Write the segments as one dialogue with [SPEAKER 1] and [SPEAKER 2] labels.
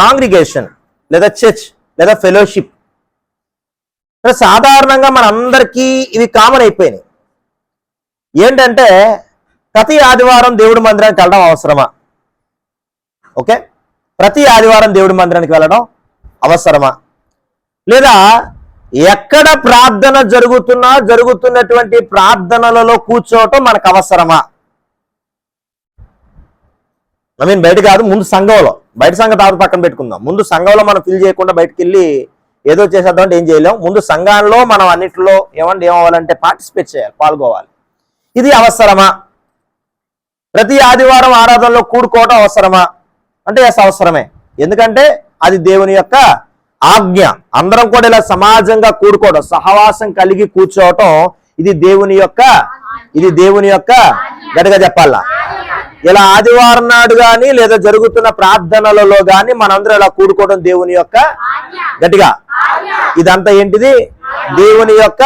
[SPEAKER 1] Congregation లేదా church లేదా fellowship. సాధారణంగా మనందరికీ ఇవి కామన్ అయిపోయినాయి. ఏంటంటే ప్రతి ఆదివారం దేవుడి మందిరానికి వెళ్ళడం అవసరమా? ఓకే? ప్రతి ఆదివారం దేవుడి మందిరానికి వెళ్ళడం అవసరమా? లేదా ఎక్కడ ప్రార్థన జరుగుతున్నా జరుగుతున్నటువంటి ప్రార్థనలలో కూర్చోవటం మనకు అవసరమా? ఐ మీన్ బయట కాదు ముందు సంఘంలో. బయట సంఘ తాడు పక్కన పెట్టుకుందాం. ముందు సంఘంలో మనం ఫిల్ చేయకుండా బయటకు వెళ్ళి ఏదో చేసేద్దాం అంటే ఏం చేయలేం. ముందు సంఘాల్లో మనం అన్నిటిలో ఏమంటే ఏమవ్వాలంటే పార్టిసిపేట్ చేయాలి పాల్గొవాలి. ఇది అవసరమా? ప్రతి ఆదివారం ఆరాధనలో కూడుకోవటం అవసరమా? అంటే ఎస్ అవసరమే. ఎందుకంటే అది దేవుని యొక్క ఆజ్ఞ. అందరం కూడా ఇలా సమాజంగా కూడుకోవడం సహవాసం కలిగి కూర్చోవటం ఇది దేవుని యొక్క ఇది దేవుని యొక్క గట్టిగా చెప్పాలా? ఇలా ఆదివారం నాడు గాని లేదా జరుగుతున్న ప్రార్థనలలో గాని మనందరూ ఇలా కూడుకోవడం దేవుని యొక్క గట్టిగా. ఇదంతా ఏంటిది? దేవుని యొక్క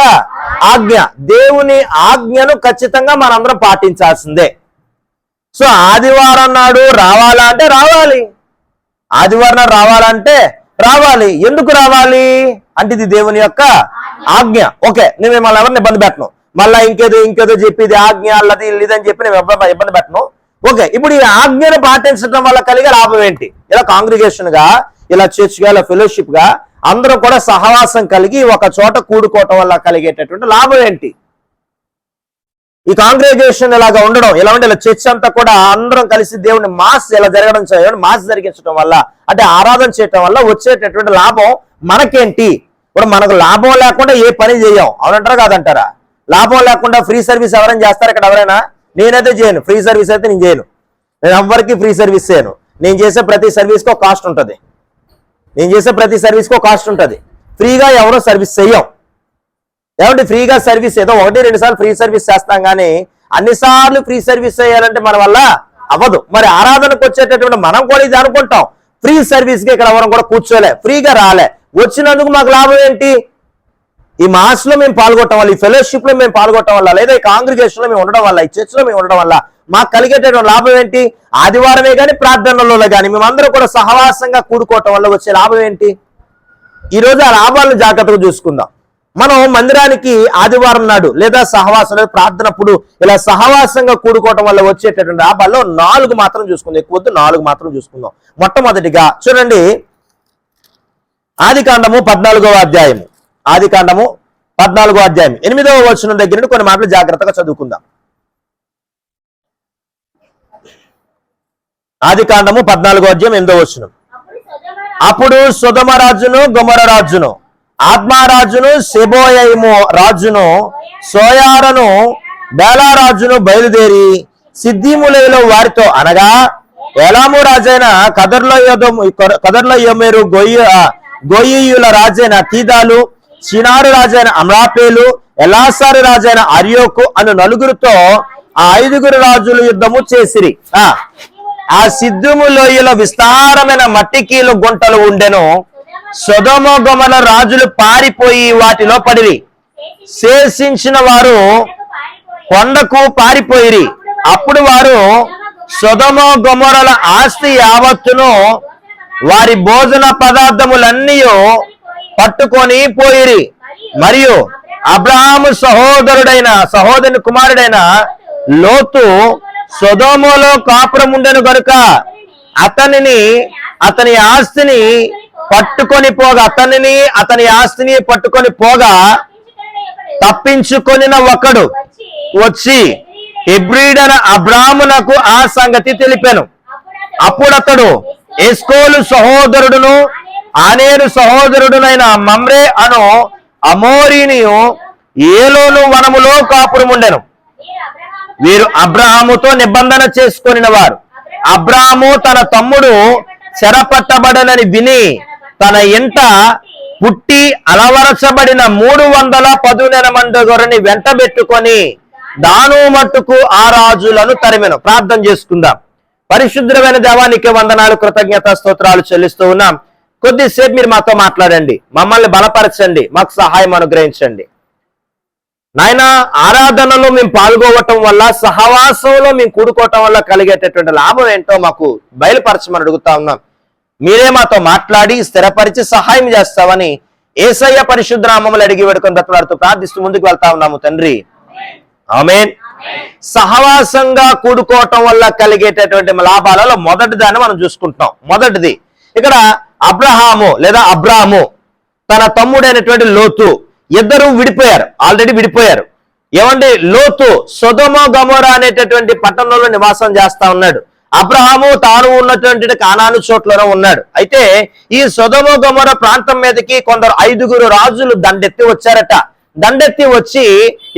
[SPEAKER 1] ఆజ్ఞ. దేవుని ఆజ్ఞను ఖచ్చితంగా మనందరం పాటించాల్సిందే. సో ఆదివారం నాడు రావాలా అంటే రావాలి. ఆదివారం నాడు రావాలంటే రావాలి. ఎందుకు రావాలి? అంటే ఇది దేవుని యొక్క ఆజ్ఞ. ఓకే నేను మిమ్మల్ని ఎవరిని ఇబ్బంది పెట్టను. మళ్ళా ఇంకేదో ఇంకేదో చెప్పి ఇది ఆజ్ఞ అల్లది ఇదని చెప్పి నేను ఇబ్బంది ఇబ్బంది పెట్టను. ఓకే ఇప్పుడు ఈ ఆజ్ఞను పాటించడం వల్ల కలిగే లాభం ఏంటి? ఇలా కాంగ్రిగేషన్గా ఇలా చర్చ్గా ఇలా ఫెలోషిప్గా అందరూ కూడా సహవాసం కలిగి ఒక చోట కూడుకోవటం వల్ల కలిగేటటువంటి లాభం ఏంటి? ఈ కాంగ్రిగేషన్ ఇలాగా ఉండడం ఇలా ఉంటే ఇలా చర్చ్ అంతా కూడా అందరం కలిసి దేవుని మాస్ ఇలా జరగడం చేయడం మాస్ జరిగించడం వల్ల అంటే ఆరాధన చేయటం వల్ల వచ్చేటటువంటి లాభం మనకేంటి? ఇప్పుడు మనకు లాభం లేకుండా ఏ పని చేయం? అవునంటారా కాదంటారా? లాభం లేకుండా ఫ్రీ సర్వీస్ ఎవరైనా చేస్తారు ఇక్కడ ఎవరైనా? నేనైతే చేయను. ఫ్రీ సర్వీస్ అయితే నేను చేయను. నేను ఎవ్వరికి ఫ్రీ సర్వీస్ చేయను. నేను చేసే ప్రతి సర్వీస్కి ఒక కాస్ట్ ఉంటుంది. నేను చేసే ప్రతి సర్వీస్కి ఒక కాస్ట్ ఉంటుంది. ఫ్రీగా ఎవరో సర్వీస్ చెయ్యం ఏమంటే ఫ్రీగా సర్వీస్ ఏదో ఒకటి రెండు సార్లు ఫ్రీ సర్వీస్ చేస్తాం కానీ అన్నిసార్లు ఫ్రీ సర్వీస్ చేయాలంటే మన వల్ల అవ్వదు. మరి ఆరాధనకు వచ్చేటటువంటి మనం కూడా ఇది అనుకుంటాం. ఫ్రీ సర్వీస్కి ఇక్కడ ఎవరం కూడా కూర్చోలే. ఫ్రీగా రాలే. వచ్చినందుకు మాకు లాభం ఏంటి? ఈ మాస్లో మేము పాల్గొనడం వల్ల ఈ ఫెలోషిప్లో మేము పాల్గొట్టడం వల్ల లేదా ఈ కాంగ్రిగేషన్లో మేము ఉండడం వల్ల ఈ చర్చ్లో మేము ఉండడం వల్ల మాకు కలిగేటటువంటి లాభం ఏంటి? ఆదివారమే కానీ ప్రార్థనలలో కానీ మేమందరం కూడా సహవాసంగా కూడుకోవటం వల్ల వచ్చే లాభం ఏంటి? ఈ రోజు ఆ లాభాలను జాగ్రత్తగా చూసుకుందాం. మనం మందిరానికి ఆదివారం నాడు లేదా సహవాసం లేదా ప్రార్థనప్పుడు ఇలా సహవాసంగా కూడుకోవటం వల్ల వచ్చేటటువంటి లాభాల్లో నాలుగు మాత్రం చూసుకుందాం. ఎక్కువ నాలుగు మాత్రం చూసుకుందాం. మొట్టమొదటిగా చూడండి. ఆది కాండము పద్నాలుగవ అధ్యాయము. ఆది కాండము పద్నాలుగో అధ్యాయం. ఎనిమిదవ వచనం దగ్గర నుండి కొన్ని మాటలు జాగ్రత్తగా చదువుకుందాం. ఆది కాండము పద్నాలుగో అధ్యాయం ఎనిమిదవ వచనం.
[SPEAKER 2] అప్పుడు సుధమరాజును రాజు
[SPEAKER 1] రాజును గుమర రాజును ఆత్మారాజును సెబోయము రాజును సోయారను బేలారాజును బయలుదేరి సిద్ధిములలో వారితో అనగా ఏలాము రాజైన కదర్ల కదర్ల యొమేరు గొయ్య గొయ్యుల రాజైన తీదాలు చినారు రాజైన అమ్రాపేలు ఎలాసారు రాజైన అరియోకు అను నలుగురితో ఆ ఐదుగురు రాజులు యుద్ధము చేసిరి. ఆ సిద్ధుము లోయలో విస్తారమైన మట్టికీలు గుంటలు ఉండెను. సుధమోగమల రాజులు పారిపోయి వాటిలో పడిరి. శేషించిన వారు కొండకు పారిపోయిరి. అప్పుడు వారు సుధమో గొమరల ఆస్తి యావత్తును వారి భోజన పదార్థములన్నీ పట్టుకొని పోయిరి. మరియు అబ్రహాము సహోదరుడైన సహోదరుని కుమారుడైన లోతు సొదోమోలో కాపురం ఉండెను గనుక అతనిని అతని ఆస్తిని పట్టుకొని పోగా అతనిని అతని ఆస్తిని పట్టుకొని పోగా తప్పించుకొనిన ఒకడు వచ్చి హెబ్రీడన అబ్రాహ్మునకు ఆ సంగతి తెలిపాను. అప్పుడతడు ఎస్కోలు సహోదరుడును ఆనేరు సహోదరుడునైన మమ్రే అను అమోరినియు ఏలోను వనములో కాపురముండెను. వీరు అబ్రహాముతో నిబంధన చేసుకొనిన వారు అబ్రహాము తన తమ్ముడు చెరపట్టబడనని విని తన ఇంట పుట్టి అలవరచబడిన మూడు వందల పదునెల మంది గొర్రెని వెంటబెట్టుకొని దాను మట్టుకు ఆ రాజులను తరిమెను. ప్రార్థన చేసుకుందాం. పరిశుద్ధమైన దేవానికి వందనాలు కృతజ్ఞత స్తోత్రాలు చెల్లిస్తూ ఉన్నాం. కొద్దిసేపు మీరు మాతో మాట్లాడండి. మమ్మల్ని బలపరచండి. మాకు సహాయం అనుగ్రహించండి. నాయన ఆరాధనలో మేము పాల్గొవటం వల్ల సహవాసంలో మేము కూడుకోవటం వల్ల కలిగేటటువంటి లాభం ఏంటో మాకు బయలుపరచమని అడుగుతా ఉన్నాం. మీరే మాతో మాట్లాడి స్థిరపరిచి సహాయం చేస్తామని ఏసయ్య పరిశుద్ధ నామములు అడిగి వేడుకొని బ్రతలాడుతూ ప్రార్థిస్తూ ముందుకు వెళ్తా ఉన్నాము తండ్రి. ఆమెన్. సహవాసంగా కూడుకోవటం వల్ల కలిగేటటువంటి లాభాలలో మొదటిదాన్ని మనం చూసుకుంటున్నాం. మొదటిది. ఇక్కడ అబ్రహాము లేదా అబ్రాము తన తమ్ముడైనటువంటి లోతు ఇద్దరు విడిపోయారు. ఆల్రెడీ విడిపోయారు. ఏమంటే లోతు సొదమో గమోరా అనేటటువంటి పట్టణంలో నివాసం చేస్తా ఉన్నాడు. అబ్రహాము తాను ఉన్నటువంటి కానాను చోట్లోనే ఉన్నాడు. అయితే ఈ సొదమో గమోర ప్రాంతం మీదకి కొందరు ఐదుగురు రాజులు దండెత్తి వచ్చారట. దండెత్తి వచ్చి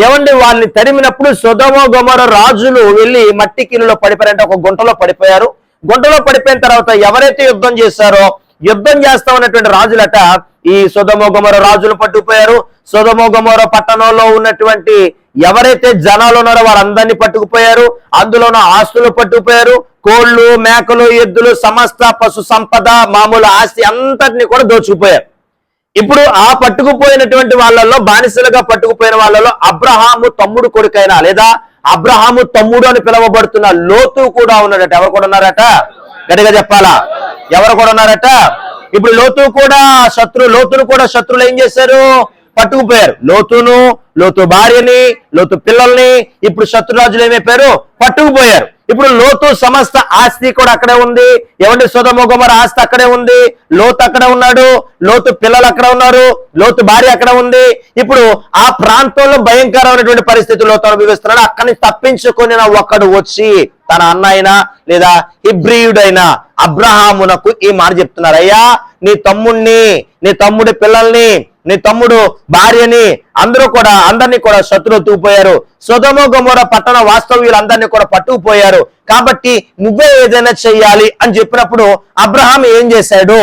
[SPEAKER 1] ఏమండి? వాళ్ళని తరిమినప్పుడు సొదమో గమోర రాజులు వెళ్ళి మట్టి కిలులో పడిపోయారంటే ఒక గుంటలో పడిపోయారు. గుంటలో పడిపోయిన తర్వాత ఎవరైతే యుద్ధం చేశారో యుద్ధం చేస్తా ఉన్నటువంటి రాజులట ఈ సుధమోగమర రాజులు పట్టుకుపోయారు. సుధమోగమర పట్టణంలో ఉన్నటువంటి ఎవరైతే జనాలు ఉన్నారో వారందరినీ పట్టుకుపోయారు. అందులో ఆస్తులు పట్టుకుపోయారు. కోళ్ళు మేకలు ఎద్దులు సమస్త పశు సంపద మామూలు ఆస్తి అంతటిని కూడా దోచుకుపోయారు. ఇప్పుడు ఆ పట్టుకుపోయినటువంటి వాళ్ళలో బానిసలుగా పట్టుకుపోయిన వాళ్ళలో అబ్రహాము తమ్ముడు కొడుకైనా లేదా అబ్రహాము తమ్ముడు అని పిలువబడుతున్న లోతు కూడా ఉన్నాడట ఎవరు కూడా ఉన్నారట? గట్టిగా చెప్పాలా? ఎవరు కూడా ఉన్నారట? ఇప్పుడు లోతు కూడా శత్రు లోతును కూడా శత్రులు ఏం చేశారు? పట్టుకుపోయారు. లోతును లోతు భార్యని లోతు పిల్లల్ని ఇప్పుడు శత్రురాజులు ఏమైపోయారు? పట్టుకుపోయారు. ఇప్పుడు లోతు సమస్త ఆస్తి కూడా అక్కడే ఉంది. ఎవరి సుధమోగమర ఆస్తి అక్కడే ఉంది. లోతు అక్కడ ఉన్నాడు. లోతు పిల్లలు అక్కడ ఉన్నారు. లోతు భార్య అక్కడ ఉంది. ఇప్పుడు ఆ ప్రాంతంలో భయంకరమైనటువంటి పరిస్థితులు లోతు అనుభవిస్తున్నాడు. అక్కడి నుంచి తప్పించుకొని వచ్చి తన అన్న అయినా లేదా హిబ్రియుడైన అబ్రహామునకు ఈ మాట చెప్తున్నారు. అయ్యా నీ తమ్ముణ్ణి నీ తమ్ముడి పిల్లల్ని నీ తమ్ముడు భార్యని అందరూ కూడా అందరినీ కూడా శత్రువు తూపోయారు సుధమో గమోర పట్టణ వాస్తవ్యులందరినీ కూడా పట్టుకుపోయారు. కాబట్టి నువ్వే ఏదైనా చెయ్యాలి అని చెప్పినప్పుడు అబ్రహాం ఏం చేశాడు?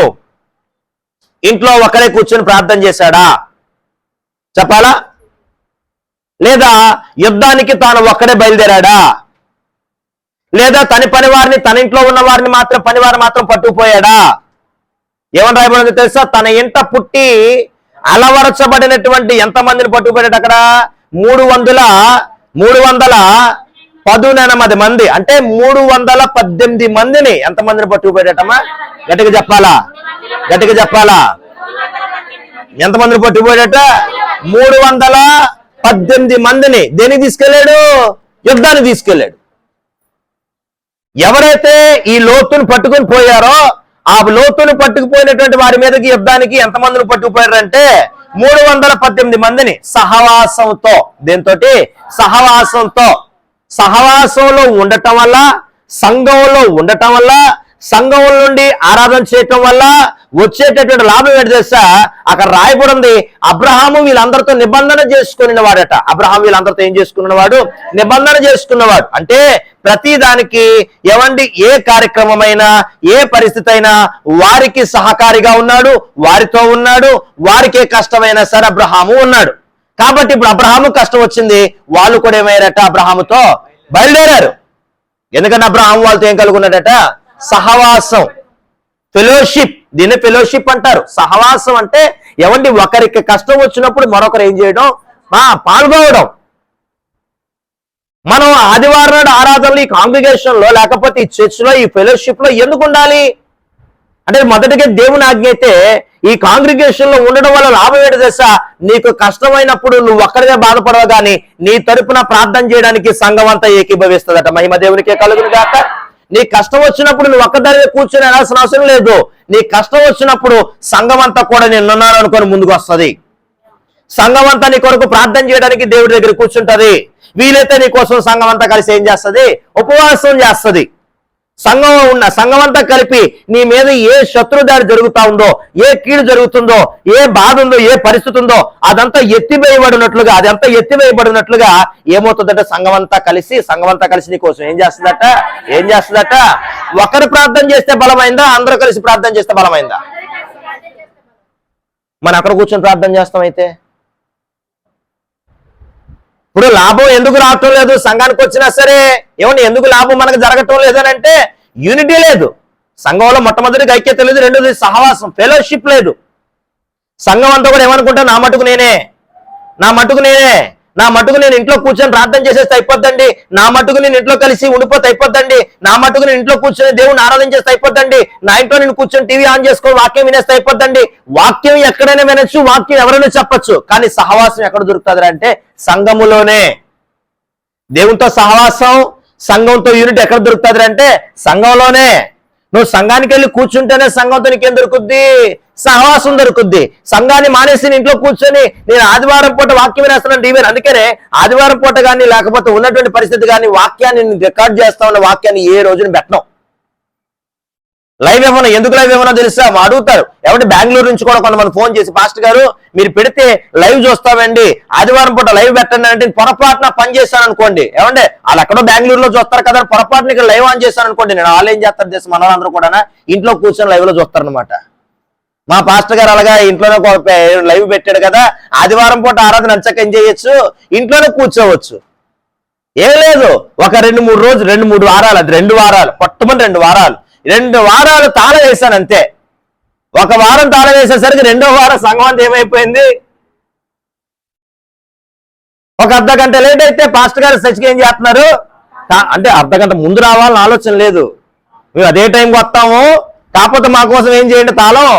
[SPEAKER 1] ఇంట్లో ఒకరే కూర్చొని ప్రార్థన చేశాడా? చెప్పాలా? లేదా యుద్ధానికి తాను ఒక్కడే బయలుదేరాడా? లేదా తన పని వారిని తన ఇంట్లో ఉన్న వారిని మాత్రం పని మాత్రం పట్టుకుపోయాడా? ఏమని రాయబడింది తెలుసా? తన ఇంట పుట్టి అలవరచబడినటువంటి ఎంతమందిని పట్టుకుపోయాడు అక్కడ? మూడు వందల మూడు వందల పదునెనమది మంది. అంటే మూడు వందల పద్దెనిమిది మందిని ఎంతమందిని పట్టుకుపోయాడటమ్మా? గట్టిగా చెప్పాలా? గట్టిగా చెప్పాలా? ఎంతమందిని పట్టుకుపోయాడట? మూడు వందల పద్దెనిమిది మందిని. దేనికి తీసుకెళ్ళాడు? యుద్ధాన్ని తీసుకెళ్ళాడు. ఎవరైతే ఈ లోతును పట్టుకుని పోయారో ఆ లోతును పట్టుకుపోయినటువంటి వారి మీదకి యుద్ధానికి ఎంతమందిని పట్టుకుపోయారంటే మూడు వందల పద్దెనిమిది మందిని సహవాసంతో. దీంతో సహవాసంతో. సహవాసంలో ఉండటం వల్ల సంఘంలో ఉండటం వల్ల సంఘం నుండి ఆరాధన చేయటం వల్ల వచ్చేటటువంటి లాభం ఏంటి తెలుసా? అక్కడ రాయబడింది అబ్రహాము వీళ్ళందరితో నిబంధన చేసుకుని వాడట అబ్రహాం వీళ్ళందరితో ఏం చేసుకున్నవాడు? నిబంధన చేసుకున్నవాడు. అంటే ప్రతి దానికి ఏమండి ఏ కార్యక్రమమైనా ఏ పరిస్థితి అయినా వారికి సహకారిగా ఉన్నాడు వారితో ఉన్నాడు వారికి ఏ కష్టమైనా సరే అబ్రహాము ఉన్నాడు. కాబట్టి ఇప్పుడు అబ్రహాము కష్టం వచ్చింది వాళ్ళు కూడా ఏమయ్యారట అబ్రహాముతో బయలుదేరారు. ఎందుకంటే అబ్రహాం వాళ్ళతో ఏం కలుగున్నాడట? సహవాసం. ఫెలోషిప్ దీన్ని ఫెలోషిప్ అంటారు. సహవాసం అంటే ఎవండి ఒకరికి కష్టం వచ్చినప్పుడు మరొకరు ఏం చేయడం? మా పాల్గొనడం. మనం ఆదివారం నాడు ఆరాధనలు ఈ కాంగ్రిగేషన్లో లేకపోతే ఈ చర్చ్లో ఈ ఫెలోషిప్లో ఎందుకు ఉండాలి? అంటే మొదటిగా దేవుని ఆజ్ఞ అయితే ఈ కాంగ్రిగేషన్లో ఉండడం వల్ల లాభం ఏంటి తెలుసా? నీకు కష్టమైనప్పుడు నువ్వు ఒక్కడిగా బాధపడవు కానీ నీ తరపున ప్రార్థన చేయడానికి సంఘం అంతా ఏకీభవిస్తుందట. మహిమ దేవునికే కలుగును గాక. నీ కష్టం వచ్చినప్పుడు నువ్వు ఒక్కదాని కూర్చొని వెళ్ళాల్సిన అవసరం లేదు. నీ కష్టం వచ్చినప్పుడు సంఘం అంతా కూడా నేను ఉన్నాను అనుకొని ముందుకు వస్తుంది. సంఘం అంతా నీ కొరకు ప్రార్థన చేయడానికి దేవుడి దగ్గర కూర్చుంటది. వీలైతే నీ కోసం సంఘం అంతా కలిసి ఏం చేస్తుంది? ఉపవాసం చేస్తది. సంఘం ఉన్న సంఘం అంతా కలిపి నీ మీద ఏ శత్రుదారి జరుగుతా ఉందో ఏ కీడు జరుగుతుందో ఏ బాధ ఉందో ఏ పరిస్థితి ఉందో అదంతా ఎత్తివేయబడినట్లుగా అదంతా ఎత్తివేయబడినట్లుగా ఏమవుతుందట సంఘం అంతా కలిసి సంఘం అంతా కలిసి నీ కోసం ఏం చేస్తుందట? ఏం చేస్తుందట? ఒకరు ప్రార్థన చేస్తే బలమైందా? అందరూ కలిసి ప్రార్థన చేస్తే బలమైందా? మనం అక్కడ కూర్చొని ప్రార్థన చేస్తాం అయితే? ఇప్పుడు లాభం ఎందుకు రావటం లేదు? సంఘానికి వచ్చినా సరే ఏమన్నా ఎందుకు లాభం మనకు జరగటం లేదని అంటే యూనిటీ లేదు. సంఘంలో మొట్టమొదటిగా ఐక్యత లేదు రెండోది సహవాసం ఫెలోషిప్ లేదు. సంఘం అంతా కూడా ఏమనుకుంటా నా మటుకు నేనే నా మటుకు నేనే. నా మటుకు నేను ఇంట్లో కూర్చొని ప్రార్థన చేసేస్తే అయిపోద్దండి. నా మటుకు నేను ఇంట్లో కలిసి ఉండిపోతే అయిపోద్దండి. నా మటుకు నేను ఇంట్లో కూర్చొని దేవుని ఆరాధన చేస్తే అయిపోద్దండి. నా ఇంట్లో నేను కూర్చొని టీవీ ఆన్ చేసుకొని వాక్యం వినేస్తే అయిపోద్దండి. వాక్యం ఎక్కడైనా వినొచ్చు వాక్యం ఎవరైనా చెప్పొచ్చు. కానీ సహవాసం ఎక్కడ దొరుకుతుంది అంటే సంఘములోనే. దేవునితో సహవాసం సంఘంతో యూనిట్ ఎక్కడ దొరుకుతుంది అంటే సంఘంలోనే. నువ్వు సంఘానికి వెళ్ళి కూర్చుంటేనే సంఘంతో నీకేం దొరుకుద్ది? సహవాసం దొరుకుద్ది. సంఘాన్ని మానేసి ఇంట్లో కూర్చొని నేను ఆదివారం పూట వాక్యం వినేస్తున్నాను టీవీ అందుకనే ఆదివారం పూట కానీ లేకపోతే ఉన్నటువంటి పరిస్థితి కానీ వాక్యాన్ని రికార్డ్ చేస్తా ఉన్న వాక్యాన్ని ఏ రోజున పెట్టను. లైవ్ ఏమన్నా ఎందుకు లైవ్ ఏమన్నా తెలుసా? మా అడుగుతారు. ఎవరి బెంగళూరు నుంచి కూడా కొంతమంది ఫోన్ చేసి పాస్టర్ గారు మీరు పెడితే లైవ్ చూస్తామండి. ఆదివారం పూట లైవ్ పెట్టండి అంటే పొరపాటున పని చేశాను అనుకోండి. ఏమంటే వాళ్ళు ఎక్కడో బెంగళూరులో చూస్తారు కదా పొరపాటున ఇక్కడ లైవ్ ఆన్ చేశాను అనుకోండి. నేను వాళ్ళు ఏం చేస్తారు తెలుసు? మన వాళ్ళందరూ కూడా ఇంట్లో కూర్చొని లైవ్లో చూస్తారనమాట మా పాస్టర్ గారు అలాగా ఇంట్లోనే లైవ్ పెట్టాడు కదా ఆదివారం పూట ఆరాధన నచ్చక ఏం చేయొచ్చు? ఇంట్లోనే కూర్చోవచ్చు. ఏం లేదు. ఒక రెండు మూడు రోజులు రెండు మూడు వారాలు అది రెండు వారాలు పట్టుమని రెండు వారాలు. రెండు వారాలు తాళ వేశాను అంతే ఒక వారం తాళ వేసేసరికి రెండో వారం సంఘం అంతా ఏమైపోయింది? ఒక అర్ధ గంట లేట్ అయితే పాస్టర్ గారు చర్చికి ఏం చేస్తున్నారు? అంటే అర్ధ గంట ముందు రావాలని ఆలోచన లేదు. మేము అదే టైంకి వస్తాము. కాకపోతే మా కోసం ఏం చేయండి తాళం?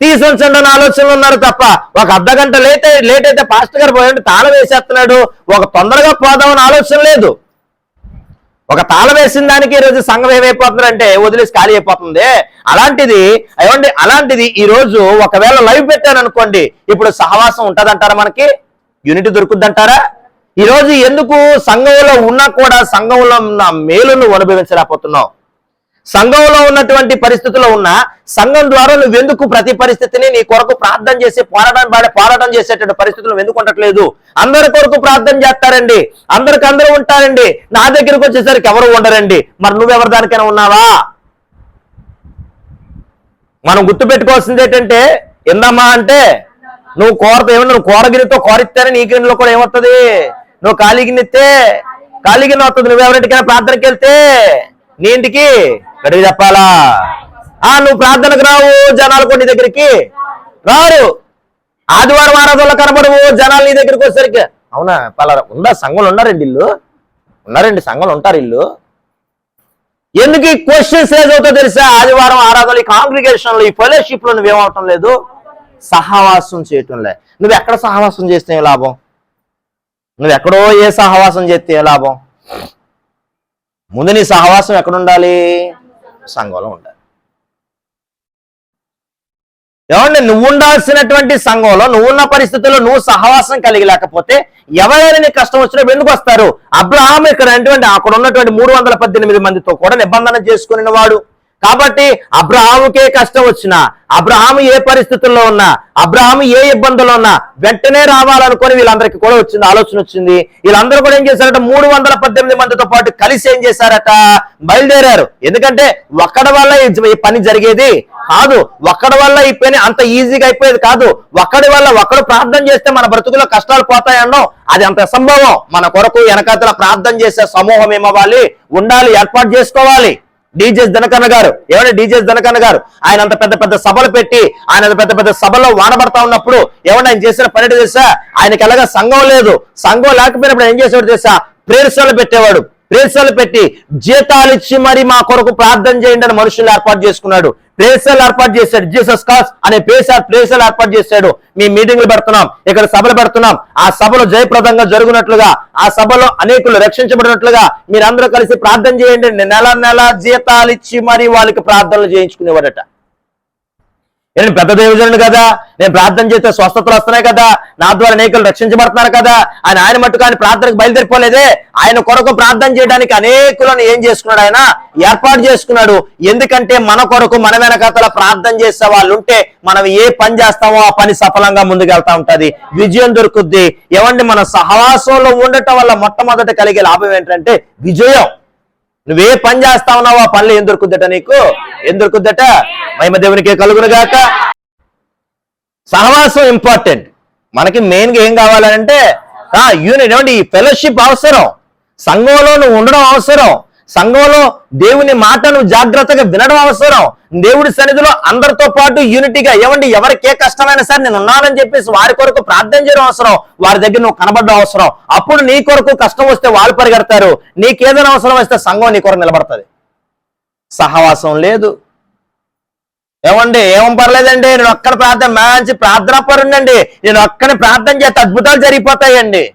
[SPEAKER 1] తీసుంచండి అని ఆలోచనలు ఉన్నారు తప్ప ఒక అర్ధ గంట లేట్ లేట్ అయితే పాస్టర్ గారు పోయండి తాళం వేసేస్తున్నాడు. ఒక తొందరగా పోదామని ఆలోచన లేదు. ఒక తాళం వేసిన దానికి ఈ రోజు సంఘం ఏమైపోతుందంటే వదిలేసి ఖాళీ అయిపోతుంది. అలాంటిది ఏమండి అలాంటిది ఈ రోజు ఒకవేళ లైవ్ పెట్టాను అనుకోండి ఇప్పుడు సహవాసం ఉంటుందంటారా మనకి? యూనిటీ దొరుకుద్దంటారా? ఈ రోజు ఎందుకు సంఘంలో ఉన్నా కూడా సంఘంలో ఉన్న మేలును అనుభవించలేకపోతున్నాం. సంఘంలో ఉన్నటువంటి పరిస్థితుల్లో ఉన్న సంఘం ద్వారా నువ్వెందుకు ప్రతి పరిస్థితిని నీ కొరకు ప్రార్థన చేసి పోరాటం పాడే పోరాటం చేసేటువంటి పరిస్థితులు ఎందుకు ఉండట్లేదు? అందరి కొరకు ప్రార్థన చేస్తారండి. అందరికి అందరూ ఉంటారండి. నా దగ్గరకు వచ్చేసరికి ఎవరు ఉండరండి. మరి నువ్వెవరి దానికైనా ఉన్నావా? మనం గుర్తుపెట్టుకోవాల్సింది ఏంటంటే ఎందమ్మా అంటే నువ్వు కోరత ఏమన్నా నువ్వు కోరగిరితో కోరిస్తేనే నీ గిన్నెలో కూడా ఏమవుతుంది నువ్వు ఖాళీ గిన్నె ఇస్తే ఖాళీ గిన్నె వస్తుంది నువ్వెవరింటికైనా ప్రార్థనకి వెళ్తే నీ ఇంటికి గడివి చెప్పాలా? ఆ నువ్వు ప్రార్థనకు రావు జనాలు కొన్ని దగ్గరికి రారు. ఆదివారం ఆరాధనలో కనబడవు జనాలు నీ దగ్గరికి వచ్చేసరికి. అవునా పలారా ఉందా? సంఘంలో ఉన్నారండి ఇల్లు? ఉన్నారండి సంఘంలో ఉంటారు ఇల్లు? ఎందుకు ఈ క్వశ్చన్స్ ఏదవుతో తెలుసా? ఆదివారం ఆరాధనలు ఈ కాంగ్రిగేషన్ ఈ ఫెలోషిప్లో నువ్వేమవటం లేదు? సహవాసం చేయటం లే. నువ్వు ఎక్కడ సహవాసం చేస్తే లాభం? నువ్వు ఎక్కడో ఏ సహవాసం చేస్తే లాభం? ముందు నీ సహవాసం ఎక్కడ ఉండాలి? సంఘంలో ఉండాలి. ఏమంటే నువ్వు ఉండాల్సినటువంటి సంఘంలో నువ్వున్న పరిస్థితుల్లో నువ్వు సహవాసం కలిగి లేకపోతే ఎవరైనా నీకు కష్టం వచ్చినప్పుడు ఎందుకు వస్తారు? అబ్రహాం ఇక్కడ అటువంటి అక్కడ ఉన్నటువంటి మూడు వందల పద్దెనిమిది మందితో కూడా నిబంధన చేసుకుని వాడు కాబట్టి అబ్రహాముకే కష్టం వచ్చినా అబ్రహాము ఏ పరిస్థితుల్లో ఉన్నా అబ్రహాము ఏ ఇబ్బందుల్లో ఉన్నా వెంటనే రావాలనుకొని వీళ్ళందరికీ కూడా వచ్చింది ఆలోచన వచ్చింది. వీళ్ళందరూ కూడా ఏం చేశారట? మూడు వందల పద్దెనిమిది మందితో పాటు కలిసి ఏం చేశారట? బయలుదేరారు. ఎందుకంటే ఒక్కడి వల్ల ఈ పని జరిగేది కాదు. ఒక్కడి వల్ల ఈ పని అంత ఈజీగా అయిపోయేది కాదు. ఒక్కడి వల్ల ఒక్కడు ప్రార్థన చేస్తే మన బ్రతుకులో కష్టాలు పోతాయన్నో అది అంత అసంభవం. మన కొరకు వెనకాతల ప్రార్థన చేసే సమూహం ఏమవ్వాలి? ఉండాలి ఏర్పాటు చేసుకోవాలి. డీజేస్ దినకన్న గారు. ఏమంటే డీజేస్ దినకన్న గారు? ఆయన అంత పెద్ద పెద్ద సభలు పెట్టి ఆయన పెద్ద పెద్ద సభలో వానబడతా ఉన్నప్పుడు ఏమన్నా ఆయన చేసిన పని తెలుసా? ఆయనకి ఎలాగా సంఘం లేదు. సంఘం లేకపోయినప్పుడు ఏం చేసేవాడు తెలుసా? ప్రేరుసలు పెట్టేవాడు. ప్రేసలు పెట్టి జీతాలు ఇచ్చి మరి మా కొరకు ప్రార్థన చేయండి అని మనుషులు ఏర్పాటు చేసుకున్నాడు. ప్రేసలు ఏర్పాటు చేశాడు. జీసస్ కాస్ అనే ప్రేసాలు ప్రేసలు ఏర్పాటు చేశాడు. మీ మీటింగ్లు పెడుతున్నాం ఇక్కడ సభలు పెడుతున్నాం. ఆ సభలో జయప్రదంగా జరుగునట్లుగా ఆ సభలో అనేకులు రక్షించబడినట్లుగా మీరందరూ కలిసి ప్రార్థన చేయండి. నెల నెల జీతాలు ఇచ్చి మరి వాళ్ళకి ప్రార్థనలు చేయించుకునేవాడట నేను పెద్ద దేవజనుడు కదా? నేను ప్రార్థన చేస్తే స్వస్థతలు వస్తున్నాయి కదా? నా ద్వారా అనేకలు రక్షించబడుతున్నారు కదా? ఆయన ఆయన మట్టుకు ఆయన ప్రార్థనకు బయలుదేరిపోలేదే. ఆయన కొరకు ప్రార్థన చేయడానికి అనేకులను ఏం చేసుకున్నాడు ఆయన? ఏర్పాటు చేసుకున్నాడు. ఎందుకంటే మన కొరకు మన వెనకాతల ప్రార్థన చేసే వాళ్ళు ఉంటే మనం ఏ పని చేస్తామో ఆ పని సఫలంగా ముందుకెళ్తా ఉంటది. విజయం దొరుకుద్ది. ఏమండి మన సహవాసంలో ఉండటం వల్ల మొట్టమొదట కలిగే లాభం ఏంటంటే విజయం. నువ్వే పని చేస్తా ఉన్నావు ఆ పనులు ఏం దొరుకుద్దట నీకు? ఏం దొరుకుద్దట? మహిమ దేవునికి సహవాసం ఇంపార్టెంట్ మనకి మెయిన్గా ఏం కావాలంటే యూనిట్ ఏమంటే ఈ ఫెలోషిప్ అవసరం. సంఘంలో నువ్వు ఉండడం అవసరం. సంఘంలో దేవుని మాటను జాగ్రత్తగా వినడం అవసరం. దేవుడి సన్నిధిలో అందరితో పాటు యూనిటీగా ఏమండి ఎవరికి ఏ కష్టమైనా సరే నేను ఉన్నానని చెప్పేసి వారి కొరకు ప్రార్థన చేయడం అవసరం. వారి దగ్గర నువ్వు కనబడడం అవసరం. అప్పుడు నీ కొరకు కష్టం వస్తే వాళ్ళు పరిగెడతారు. నీకేదైనా అవసరం వస్తే సంఘం నీ కొరకు నిలబడుతుంది. సహవాసం లేదు. ఏమండి? ఏం పర్లేదండి? నేను ఒక్కడ ప్రార్థన మంచి ప్రార్థన పరుండండి. నేను ఒక్కని ప్రార్థన చేస్తే అద్భుతాలు జరిగిపోతాయండి.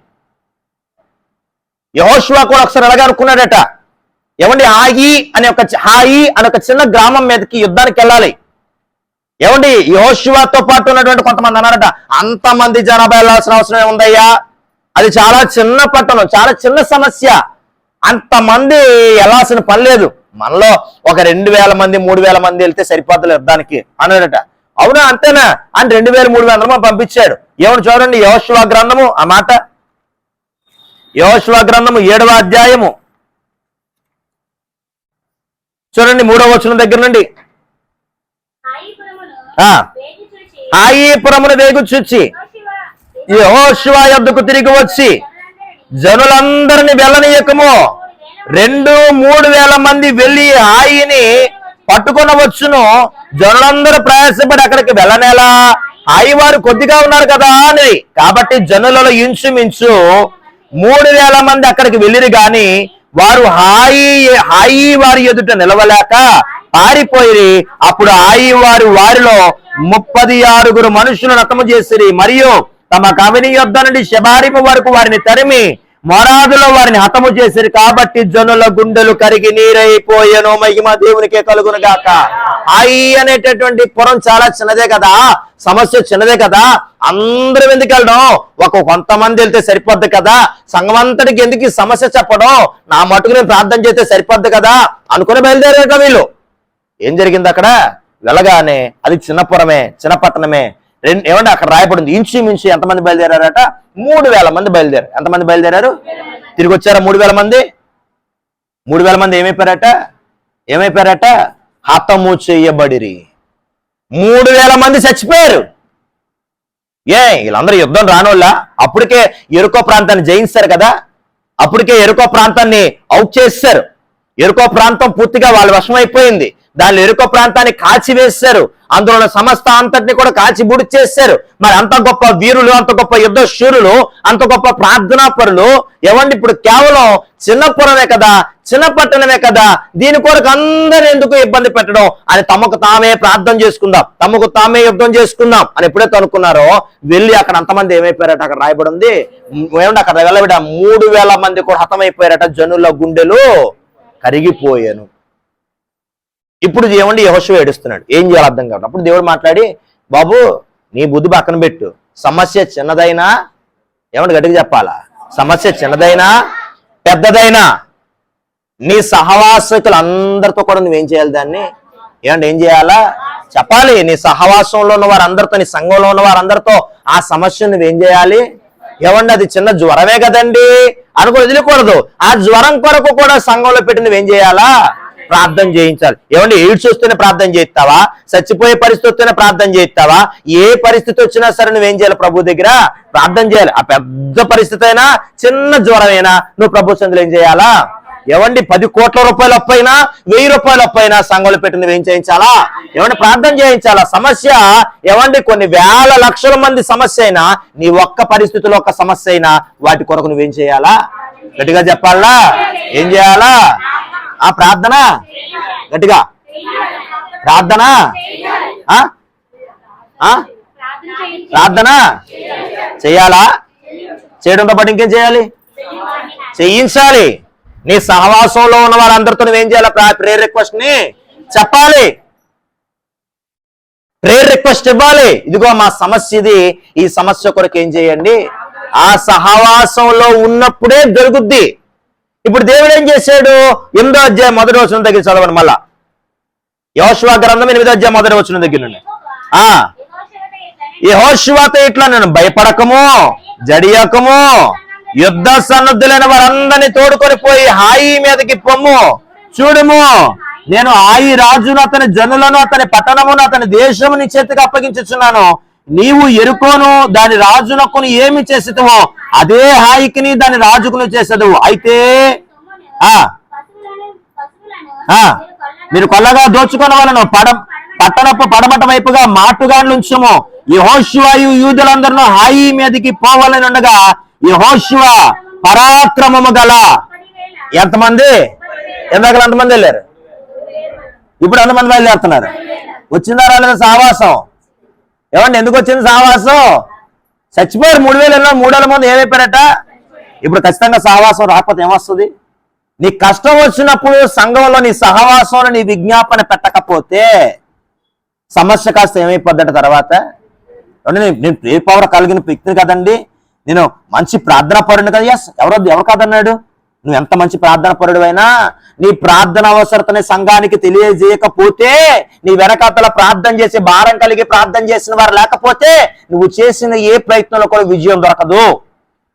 [SPEAKER 1] యహోష్వా కూడా ఒకసారి అలాగే అనుకున్నాడట. ఏమండి ఆయి అనే ఒక చి- హాయి అనే ఒక చిన్న గ్రామం మీదకి యుద్ధానికి వెళ్ళాలి. ఏమండి యోశివాతో పాటు ఉన్నటువంటి కొంతమంది అన్నారట అంతమంది జనాభా వెళ్ళాల్సిన అవసరం ఏముందయ్యా? అది చాలా చిన్న పట్టణం చాలా చిన్న సమస్య. అంతమంది వెళ్ళాల్సిన పని లేదు. మనలో ఒక రెండు వేల మంది మూడు వేల మంది వెళ్తే సరిపోతుంది యుద్ధానికి అన్నాడట అవునా అంతేనా? అని రెండు వేల మూడు వేల మంది పంపించాడు. ఏమని చూడండి యోశివా గ్రంథము ఆ మాట. యోశివా గ్రంథము ఏడవ అధ్యాయము. చూడండి మూడవ వచనం దగ్గర నుండి.
[SPEAKER 2] హాయిపురమును
[SPEAKER 1] ఆ. ఆయిపురమును వేగు చూచి యొద్దకు తిరిగి వచ్చి జనులందరిని వెళ్ళనీయకము. రెండు మూడు వేల మంది వెళ్ళి హాయిని పట్టుకొని వచ్చును జనులందరూ ప్రయాసపడి అక్కడికి వెళ్ళనేలా? హాయి వారు కొద్దిగా ఉన్నారు కదా అని. కాబట్టి జనులలో ఇంచుమించు మూడు వేల మంది అక్కడికి వెళ్ళిరు గాని వారు హాయి హాయి వారి ఎదుట నిలవలేక పారిపోయి అప్పుడు హాయి వారు వారిలో ముప్పది ఆరుగురు మనుషులు రతము చేసిరి. మరియు తమ కవిని యొద్ద నుండి శబారిము వరకు వారిని తరిమి మొరాదులో వారిని హతము చేసిరి. కాబట్టి జనుల గుండెలు కరిగి నీరైపోయాను. మహిమ దేవునికే కలుగును గాక హాయి అనేటటువంటి పురం చాలా చిన్నదే కదా. సమస్య చిన్నదే కదా. అందరం ఎందుకు వెళ్ళడం? ఒక కొంతమంది వెళ్తే సరిపోద్ది కదా. సంఘమంతటికి ఎందుకు ఈ సమస్య చెప్పడం? నా మటుకు నేను ప్రార్థన చేస్తే సరిపోద్ది కదా అనుకుని బయలుదేరాక వీళ్ళు. ఏం జరిగింది అక్కడ? వెళ్ళగానే అది చిన్నపురమే చిన్న పట్టణమే రెండు ఏమంటే అక్కడ రాయబడింది. ఇంచుమించు ఎంతమంది బయలుదేరారట? మూడు వేల మంది బయలుదేరారు. ఎంతమంది బయలుదేరారు? తిరిగి వచ్చారా మూడు వేల మంది? మూడు వేల మంది ఏమైపోయారట? ఏమైపోయారట? హతము చేయబడిరి. మూడు వేల మంది చచ్చిపోయారు. ఏ వీళ్ళందరూ యుద్ధం రానోళ్ళ? అప్పటికే ఎరుకో ప్రాంతాన్ని జయించారు కదా? అప్పటికే ఎరుకో ప్రాంతాన్ని అవుట్ చేశారు ఎరుకో ప్రాంతం పూర్తిగా వాళ్ళ వశం అయిపోయింది దాని ఎరుకో ప్రాంతాన్ని కాల్చివేశారు అందులో ఉన్న సమస్త అంతటిని కూడా కాల్చి బుడి చేశారు. మరి అంత గొప్ప వీరులు అంత గొప్ప యుద్ధ శూరులు అంత గొప్ప ప్రార్థనా పరులు ఎవండి ఇప్పుడు కేవలం చిన్నపురమే కదా చిన్న పట్టణమే కదా దీని కొరకు అందరు ఎందుకు ఇబ్బంది పెట్టడం? అని తమకు తామే ప్రార్థన చేసుకుందాం. తమకు తామే యుద్ధం చేసుకుందాం. అని ఎప్పుడైతే అనుకున్నారో వెళ్ళి అక్కడ అంతమంది ఏమైపోయారట? అక్కడ రాయబడి ఉంది. ఏమంటే అక్కడ వెళ్ళబిడ మూడు వేల మంది కూడా హతమైపోయారట జనుల గుండెలు. కరిగిపోయాను. ఇప్పుడు ఏమండి యహోశివ ఏడుస్తున్నాడు. ఏం చేయాలి అర్థం కాదు అప్పుడు దేవుడు మాట్లాడి బాబు నీ బుద్ధి పక్కన పెట్టు. సమస్య చిన్నదైనా ఏమంటే గట్టిగా చెప్పాలా? సమస్య చిన్నదైనా పెద్దదైనా నీ సహవాసకులు అందరితో కూడా నువ్వేం చేయాలి దాన్ని? ఏమంటే ఏం చేయాలా? చెప్పాలి నీ సహవాసంలో ఉన్న వారందరితో నీ సంఘంలో ఉన్న వారందరితో ఆ సమస్యను నువ్వేం చేయాలి? ఏమండి అది చిన్న జ్వరమే కదండి. అనుకుని వదిలేకూడదు. ఆ జ్వరం కొరకు కూడా సంఘంలో పెట్టి నువ్వేం చేయాలా? ప్రార్థన చేయించాలి. ఏమంటే ఎయిడ్స్ వస్తేనే ప్రార్థన చేయిస్తావా? చచ్చిపోయే పరిస్థితి వస్తేనే ప్రార్థన చేయిస్తావా? ఏ పరిస్థితి వచ్చినా సరే నువ్వేం చేయాలి ప్రభు దగ్గర? ప్రార్థన చేయాలి. ఆ పెద్ద పరిస్థితి అయినా చిన్న జ్వరమైనా నువ్వు ప్రభు సందులు ఏం చేయాలా? ఏమండి పది కోట్ల రూపాయలు అప్పైనా వెయ్యి రూపాయలు అప్పైనా సంఘాలు పెట్టిన ఏం చేయించాలా? ఏమండి ప్రార్థన చేయించాలా? సమస్య ఏమండి కొన్ని వేల లక్షల మంది సమస్య అయినా నీ ఒక్క పరిస్థితిలో ఒక్క సమస్య అయినా వాటి కొరకు నువ్వేం చేయాలా? గట్టిగా చెప్పాలా? ఏం చేయాలా? ఆ ప్రార్థన? గట్టిగా. ప్రార్థన? ఆ?
[SPEAKER 2] ప్రార్థన?
[SPEAKER 1] చేయాలా చేయడంతో పాటు ఇంకేం చేయాలి? చేయించాలి నీ సహవాసంలో ఉన్న వాళ్ళందరితో నువ్వేం చేయాలి? ప్రేయర్ రిక్వెస్ట్ని చెప్పాలి. ప్రేయర్ రిక్వెస్ట్ ఇవ్వాలి. ఇదిగో మా సమస్య ఇది. ఈ సమస్య కొరకు ఏం చేయండి? ఆ సహవాసంలో ఉన్నప్పుడే దొరుకుద్ది ఇప్పుడు దేవుడు ఏం చేశాడు? ఎనిమిదో అధ్యాయం మొదటి వచ్చిన దగ్గర చదవండి మళ్ళా. యోశువా గ్రంథం ఎనిమిదో అధ్యాయం మొదటి వచ్చిన దగ్గర నుండి. ఆ.
[SPEAKER 2] యెహోషువతో
[SPEAKER 1] ఈ ఇట్లా నేను భయపడకము? జడియకము? యుద్ధ సన్నద్ధులైన వారందరినీ తోడుకొని పోయి హాయి మీదకి పొమ్ము. చూడుము. నేను ఆయి రాజును అతని జనులను అతని పట్టణమును అతని దేశము నీ చేతికి అప్పగించుచున్నాను. నీవు ఎరుకోను దాని రాజునకును ఏమి చేసేదవో అదే హాయికిని దాని రాజుకుని చేసదు. అయితే ఆ మీరు కొల్లగా దోచుకున్న వాళ్ళను పడ పట్టణపు పడమట వైపుగా మాటుగా ఉంచము. యహోశివాయు యూదులందరినూ యూదులందరూ హాయి మీదకి పోవాలని ఉండగా యహోశివ పరాక్రమము గల ఎంతమంది? ఎందాక ఎంతమంది వెళ్ళారు? ఇప్పుడు ఎంతమంది బయలుదేరుతున్నారు. వచ్చిందా రాలేదా సావాసం? ఏమండి ఎందుకు వచ్చింది సావాసం? చచ్చిపోయారు మూడు వేలు వెళ్ళిన మూడు వేల మంది ఏమైపోయారట? ఇప్పుడు ఖచ్చితంగా సహవాసం రాకపోతే ఏమొస్తుంది? నీ కష్టం వచ్చినప్పుడు సంఘంలో నీ సహవాసంలో నీ విజ్ఞాపన పెట్టకపోతే సమస్య కాస్త ఏమైపోద్దట తర్వాత? నేను ప్రే పవర్ కలిగిన వ్యక్తిని కదండి. నేను మంచి ప్రార్థన పరుడు కదా ఎస్ ఎవరో ఎవరు కాదన్నాడు? నువ్వు ఎంత మంచి ప్రార్థన పరుడు అయినా నీ ప్రార్థన అవసరతని సంఘానికి తెలియజేయకపోతే నీ వెనకాతల ప్రార్థన చేసి భారం కలిగి ప్రార్థన చేసిన వారు లేకపోతే నువ్వు చేసిన ఏ ప్రయత్నంలో కూడా విజయం దొరకదు.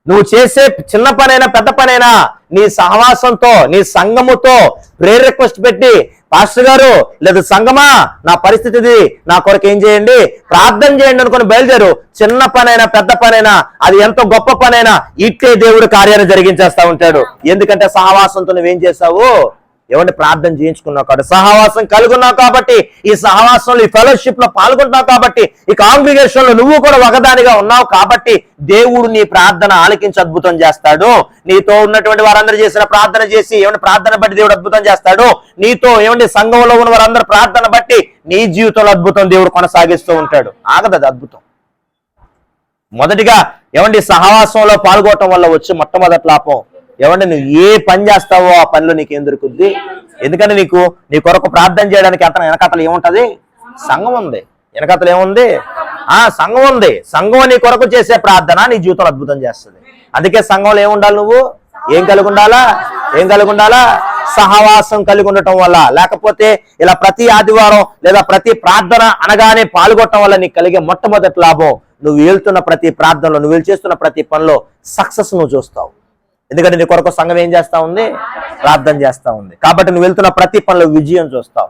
[SPEAKER 1] నువ్వు చేసే చిన్న పనైనా పెద్ద పనైనా నీ సహవాసంతో నీ సంఘముతో ప్రేర్ రిక్వెస్ట్ పెట్టి పాస్టర్ గారు లేదా సంగమా నా పరిస్థితిది నా కొరకు ఏం చేయండి? ప్రార్థన చేయండి అనుకుని బయలుదేరు. చిన్న పనైనా పెద్ద పనైనా అది ఎంతో గొప్ప పనైనా ఇట్లే దేవుడు కార్యాన్ని జరిగించేస్తా ఉంటాడు. ఎందుకంటే సహవాసంతో నువ్వేం చేస్తావు? ఏమంటే ప్రార్థన చేయించుకున్నావు కాబట్టి సహవాసం కలుగున్నావు కాబట్టి ఈ సహవాసంలో ఈ ఫెలోషిప్లో పాల్గొంటున్నావు కాబట్టి ఈ కాంగ్రిగేషన్లో నువ్వు కూడా ఒకదానిగా ఉన్నావు కాబట్టి దేవుడు నీ ప్రార్థన ఆలకించి అద్భుతం చేస్తాడు. నీతో ఉన్నటువంటి వారందరూ చేసిన ప్రార్థన చేసి ఏమంటే ప్రార్థన బట్టి దేవుడు అద్భుతం చేస్తాడు? నీతో ఏమంటే సంఘంలో ఉన్న వారందరూ ప్రార్థన బట్టి నీ జీవితంలో అద్భుతం దేవుడు కొనసాగిస్తూ ఉంటాడు. ఆగదు అది అద్భుతం. మొదటిగా ఏమండి సహవాసంలో పాల్గొనటం వల్ల వచ్చి మొట్టమొదటి లాభం? ఏమంటే నువ్వు ఏ పని చేస్తావో ఆ పనిలో నీకు ఏం దొరుకుద్ది? ఎందుకంటే నీకు? నీ కొరకు ప్రార్థన చేయడానికి అతను వెనకతలు ఏముంటది? సంఘం ఉంది. వెనకతలు ఏముంది? ఆ సంఘం ఉంది. సంఘం నీ కొరకు చేసే ప్రార్థన నీ జీవితంలో అద్భుతం చేస్తుంది. అందుకే సంఘంలో ఏముండాలి నువ్వు? ఏం కలిగి ఉండాలా? ఏం కలిగి ఉండాలా? సహవాసం కలిగి ఉండటం వల్ల. లేకపోతే ఇలా ప్రతి ఆదివారం లేదా ప్రతి ప్రార్థన అనగానే పాల్గొట్టడం వల్ల నీకు కలిగే మొట్టమొదటి లాభం నువ్వు వెళ్తున్న ప్రతి ప్రార్థనలో నువ్వు చేస్తున్న ప్రతి పనిలో సక్సెస్ నువ్వు చూస్తావు. ఎందుకంటే నీ కొరకు సంఘం ఏం చేస్తా ఉంది? ప్రార్థన చేస్తా ఉంది. కాబట్టి నువ్వు వెళ్తున్న ప్రతి పనిలో విజయం చూస్తావు.